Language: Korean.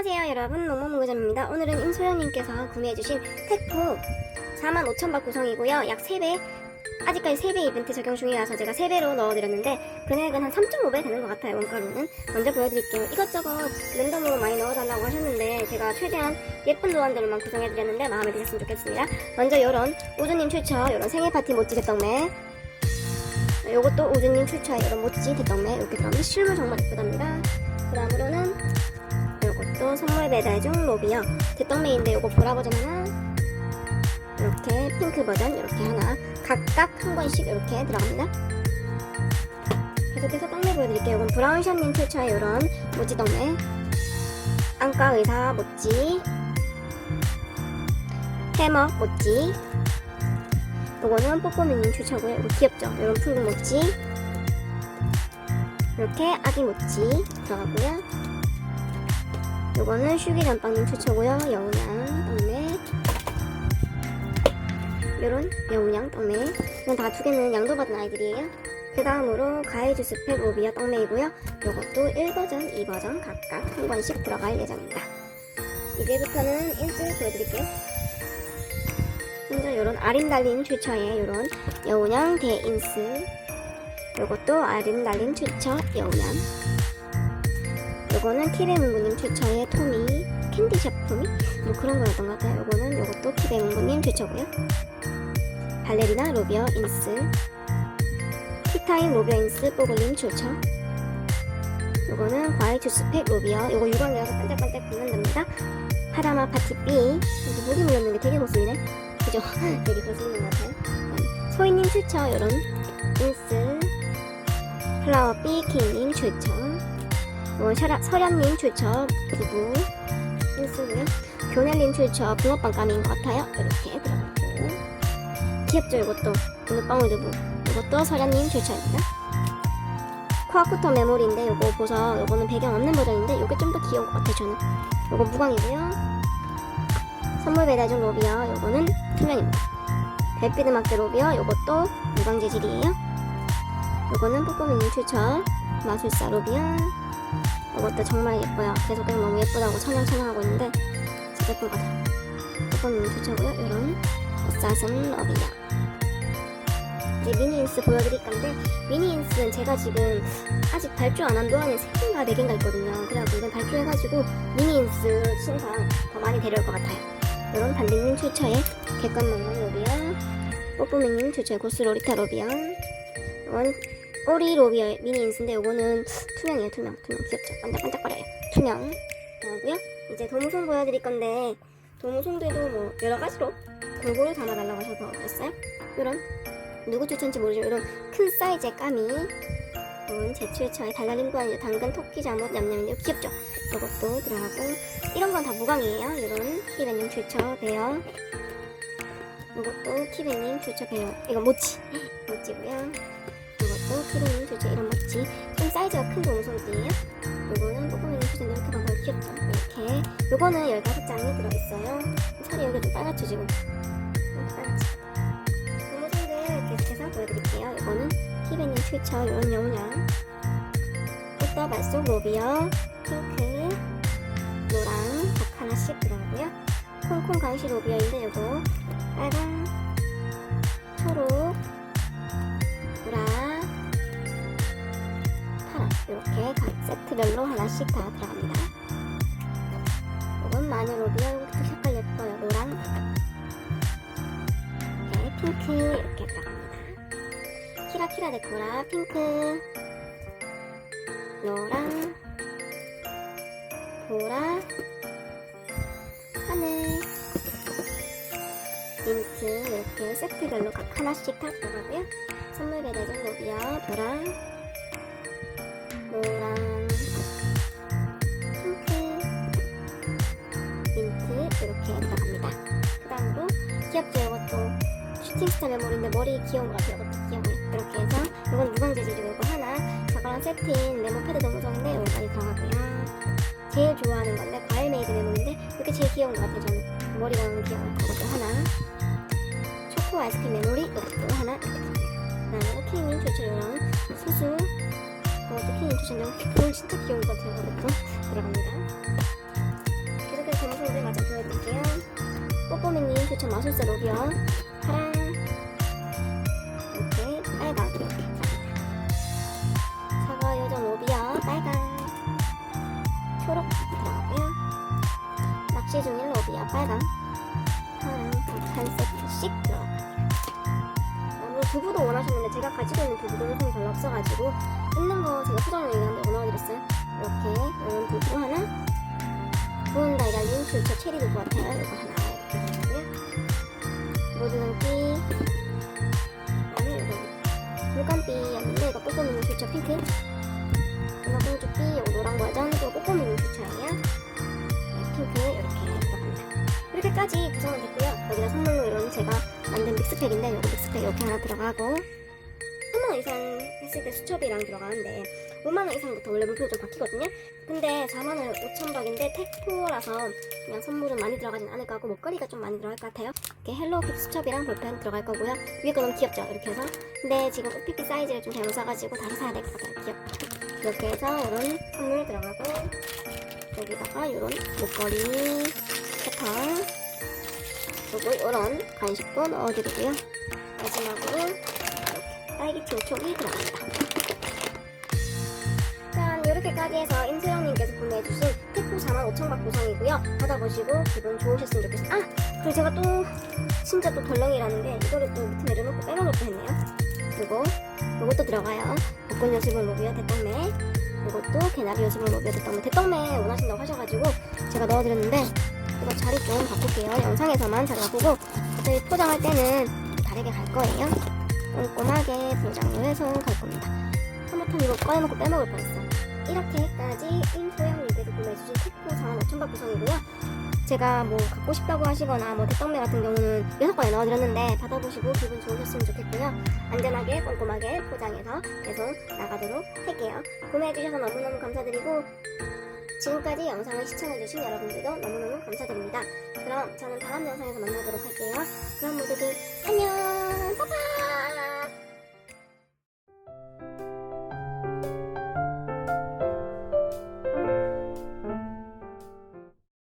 안녕하세요 여러분. 모모무구점입니다. 오늘은 임소영님께서 구매해주신 택포 45,000바 구성이고요. 약 3배 아직까지 3배 이벤트 적용 중이라서 제가 3배로 넣어드렸는데 금액은 한 3.5배 되는 것 같아요 원가로는. 먼저 보여드릴게요. 이것저것 랜덤으로 많이 넣어달라고 하셨는데 제가 최대한 예쁜 도안들만 구성해드렸는데 마음에 드셨으면 좋겠습니다. 먼저 이런 우주님 추천 이런 생일 파티 모찌 대떡매. 요것도 우주님 추천 이런 모찌 대떡매. 이렇게 들어가면 실물 정말 예쁘답니다. 그 다음으로는 요것도 선물 배달 중 로비요. 대떡메인데 요거 보라 버전 하나? 이렇게 핑크 버전 이렇게 하나. 각각 한 권씩 이렇게 들어갑니다. 계속해서 떡메 보여드릴게요. 이건 브라운샤님 출처의 이런 모찌 떡메 안과 의사 모찌. 해먹 모찌. 요거는 뽀뽀미님 출처고요. 이거 귀엽죠? 이런 붉은 모찌. 이렇게 아기 모찌 들어가고요 요거는 슈기전빵님 추천고요. 여운양 떡메 요런 여운양 떡메 이건 다 두 개는 양도 받은 아이들이에요. 그 다음으로 가해 주 스펙 로비아 떡메이고요. 요것도 1버전, 2버전 각각 한 번씩 들어갈 예정입니다. 이제부터는 인스 보여드릴게요. 먼저 요런 아린달린 추처의 요런 여운양 대인스. 요것도 아린달린 추처 여운양 요거는 키베문구님 추천의 토미 캔디샵 토미 뭐 그런 거였던 것 같아요. 요거는 요것도 키베문구님 추천고요. 발레리나 로비어 인스 티타임 로비어 인스 뽀글님 추천. 요거는 과일 주스팩 로비어. 요거 유광이라서 반짝반짝 빛난답니다. 파라마 파티 B 여기 목이 물렸는 게 되게 거슬리네. 그죠? 되게 거슬리는 것 같아요. 소희님 추천. 요런 인스. 플라워 B 킹님 추천 뭐 셔라, 서련님 추천 부부 인스고요 교넬님 추천 붕어빵 까미인 것 같아요. 이렇게 들어가고. 귀엽죠 이것도 붕어빵 우드부 이것도 서련님 추천입니다. 코아쿠터 메모리인데 요거 보서 요거는 배경 없는 버전인데 요게 좀 더 귀여운 것 같아요 저는. 요거 무광이고요. 선물 배달 중 로비어 요거는 투명입니다. 별빛 음악대 로비어 요것도 무광 재질이에요. 요거는 뽀뽀미님 추천 마술사 로비어 이것도 정말 예뻐요. 계속해서 너무 예쁘다고 찬양찬양하고 있는데 진짜 예쁜 것 같아요. 이건 좋죠고요. 이런 어싸슴 러비야. 이제 미니인스 보여드릴 건데 미니인스는 제가 지금 아직 발주 안 한 동안에 3개인가 4개인가 있거든요. 그래가지고 이건 발주해가지고 미니인스 순상 더 많이 데려올 것 같아요. 이런 반딩님 출처의 객관망망 로비야. 뽀뽀맹님 출처의 고스 로리타 로비야. 이건 꼬리 로비어 미니 인스인데 요거는 투명이에요 투명. 투명. 귀엽죠? 반짝반짝거려요. 투명. 나오고요 이제 도무송 보여드릴 건데 도무송들도 뭐 여러 가지로 골고루 담아달라고 하셔서 그랬어요. 요런 누구 추천인지 모르죠. 요런 큰 사이즈의 까미. 이건 제 최초의 달달인 거 아니죠 당근 토끼 잠옷 냠냠인데 귀엽죠? 요것도 들어가고 이런 건 다 무광이에요. 요런 키베님 최초 베어 이것도 키베님 최초 베어 이거 모찌. 모찌고요 이것도 키로는 도대체 이런 멋지 좀 사이즈가 큰 동송띠예요. 요거는 뽀뽀미는 수준 이렇게 봐봐 귀엽죠? 이렇게. 요거는 15장이 들어있어요. 살이 여기 좀 빨갛죠 지금? 빨갛지. 고무선들 계속해서 보여드릴게요. 요거는 키베님 퓨처 요런 여우냥 꽃더 말속 로비어 핑크 노랑 각 하나씩 들어가고요. 콩콩 강시 로비어인데 요거 빨강 초록 이렇게 각 세트별로 하나씩 다 들어갑니다. 이건 마늘 로비어 이것도 색깔 예뻐요. 노랑 이렇게 핑크 이렇게 들어갑니다. 키라키라 데코라 핑크 노랑 보라 하늘 민트 이렇게 세트별로 각 하나씩 다 들어가고요. 선물 배달점 로비어 보라 슈팅스타 메모리인데 머리 귀여운 것 같아요. 이것도 귀여워요 이렇게 해서 이건 무광 재질이고 이거 하나. 저거랑 세트인 레몬 패드 너무 좋은데 여기까지 들어가고요. 제일 좋아하는 건데 과일 메이드 메모리인데 이게 제일 귀여운 것 같아요 저는. 머리가 너무 귀여워요 그것도 하나. 초코 아이스크림 메모리 이것도 하나. 이렇게 들어갑니다 그 다음에 키링 조철이랑 수수 어, 특히 주시면 볼 진짜 귀여운 것 같아요. 이것도. 들어갑니다. 점수를 마저 보여드릴게요. 뽀뽀미님 추천 마술사 로비어 빨강 파랑 한 세트씩 들어가고요. 뭐 두부도 원하셨는데 제가 가지고 있는 두부 동생이 별로 없어가지고 있는 거 제가 포장을 얘기하는데 넣어드렸어요. 이렇게 이런 두부 하나 구운 달걀님 출처 체리 두부 같아요. 이거 하나 이렇게 되고요. 모두는띠 아니 이거 물감띠였는데 이거 뽀뽀미님 출처 핑크 이렇게까지 구성은 됐고요. 여기다 선물로 이런 제가 만든 믹스팩인데 요거 믹스팩 이렇게 하나 들어가고 3만원 이상 했을 때 수첩이랑 들어가는데 5만원 이상부터 원래 물표 좀 바뀌거든요. 근데 4만원 5천박인데 택포라서 그냥 선물은 많이 들어가진 않을 것 같고 목걸이가 좀 많이 들어갈 것 같아요. 이렇게 헬로우kitty 수첩이랑 볼펜 들어갈 거고요. 위에 거 너무 귀엽죠? 이렇게 해서. 근데 지금 OPP 사이즈를 좀 잘못 사가지고 다시 사야 될 것 같아요. 귀엽죠? 이렇게 해서 이런 선물 들어가고 여기다가 이런 목걸이 패턴 그리고 이런 간식도 넣어드리고요. 마지막으로 딸기티 우촉이 들어갑니다. 짠! 이렇게까지 해서 임소영님께서 구매해주신 택포 45,000박 구성이고요. 받아보시고 기분 좋으셨으면 좋겠어요. 아! 그리고 제가 또 진짜 또 덜렁이라는 게 이거를 또 밑에 내려놓고 빼놓을 뻔했네요. 그리고 이것도 들어가요. 벚꽃 여수분 로비어 대떡매 이것도 개나리 여수분 로비어 대떡매 대떡매 원하신다고 하셔가지고 제가 넣어드렸는데 이거 자리 좀 바꿀게요. 영상에서만 자리 바꾸고 어차피 포장할 때는 다르게 갈 거예요. 꼼꼼하게 포장을 해서 갈 겁니다. 하마터면 이거 꺼내놓고 빼먹을 뻔했어. 이렇게까지 인소영님께서 구매해주신 택포 45,000박 구성이고요. 제가 뭐 갖고 싶다고 하시거나 뭐 대떡매 같은 경우는 6건에 넣어드렸는데 받아보시고 기분 좋으셨으면 좋겠고요. 안전하게 꼼꼼하게 포장해서 계속 나가도록 할게요. 구매해주셔서 너무너무 감사드리고 지금까지 영상을 시청해주신 여러분들도 너무너무 감사드립니다. 그럼 저는 다음 영상에서 만나도록 할게요. 그럼 모두들 안녕! 빠빠!